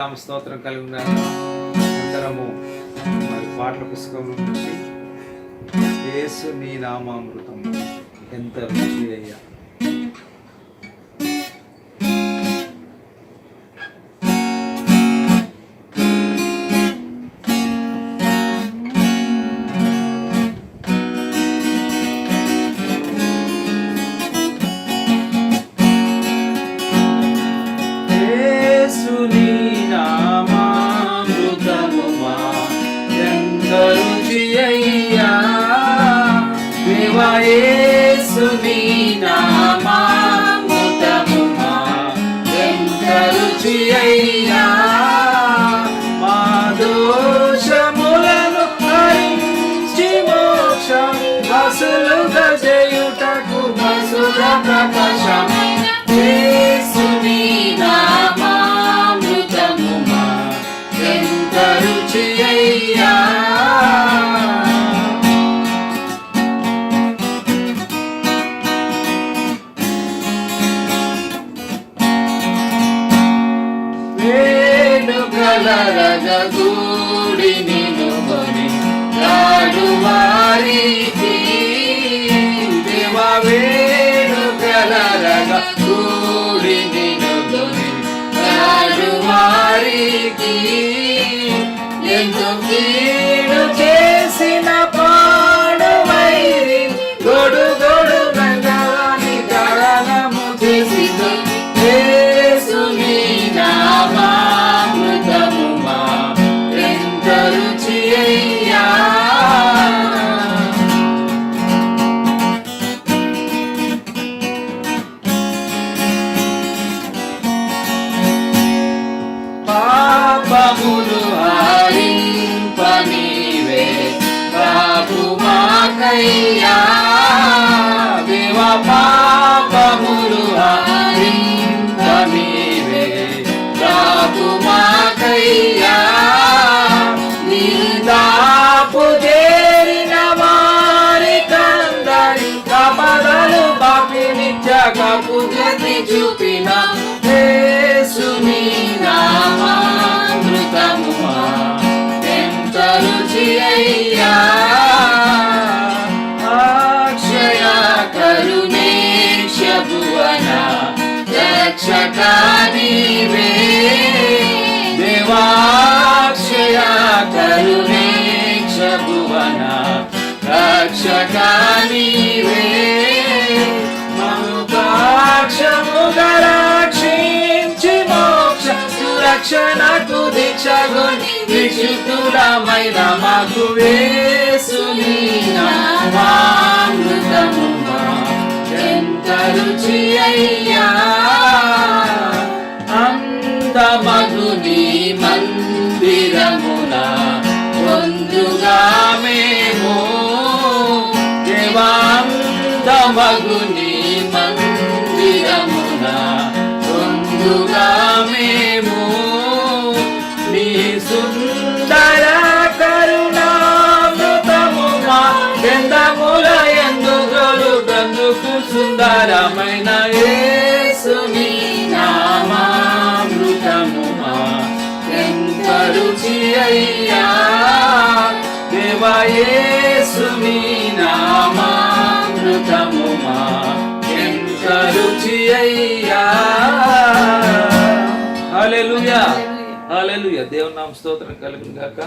నామ స్తోత్రం కలిగి ఉన్నాక అందరము మరి పాటల పుస్తకం నుంచి. యేసు నీ నామామృతం. ఎంత రుచి అయ్యా రుచి అయ్యా. వేణుగల రజగూడి నిలువని రాడు వారికి దేవ వేణుగల రజగూడి నిలువని రాడు వారికి ఎంతో కీడు ప్రభు మాకయ్యా. దేవ పాపములు హరింపనీవే ప్రభు మాకయ్యా నీ దాపు చేరిన వారి కందరి కపదలు పాపిని జగపు గతి చూపిన యేసుని నామామృతము మా ఎంత రుచి అయ్యా. నీవే దేవాక్షయ కరుణేక్ష భువన రక్షకా నీవే మనుపాక్షముగా రక్షించి మోక్ష సురక్షణకు దీక్షగుని విశుద్ధులమైన మాకు వేసుని నామామృతము ఎంత రుచి అయ్యా అందమగుని మందిరమున పొందుగా మేము. దేవాందమగుని మందిరమున పొందుగా మేము. నీ సుందర కరుణామృతము ఎందముల ఎందుగలు గందుకు సుందరమైన యేసుని యేసుని నామామృతము మా ఎంత రుచి అయ్యా హల్లెలూయా. హల్లెలూయా. దేవుని నామ స్తోత్రం కలుగును గాక.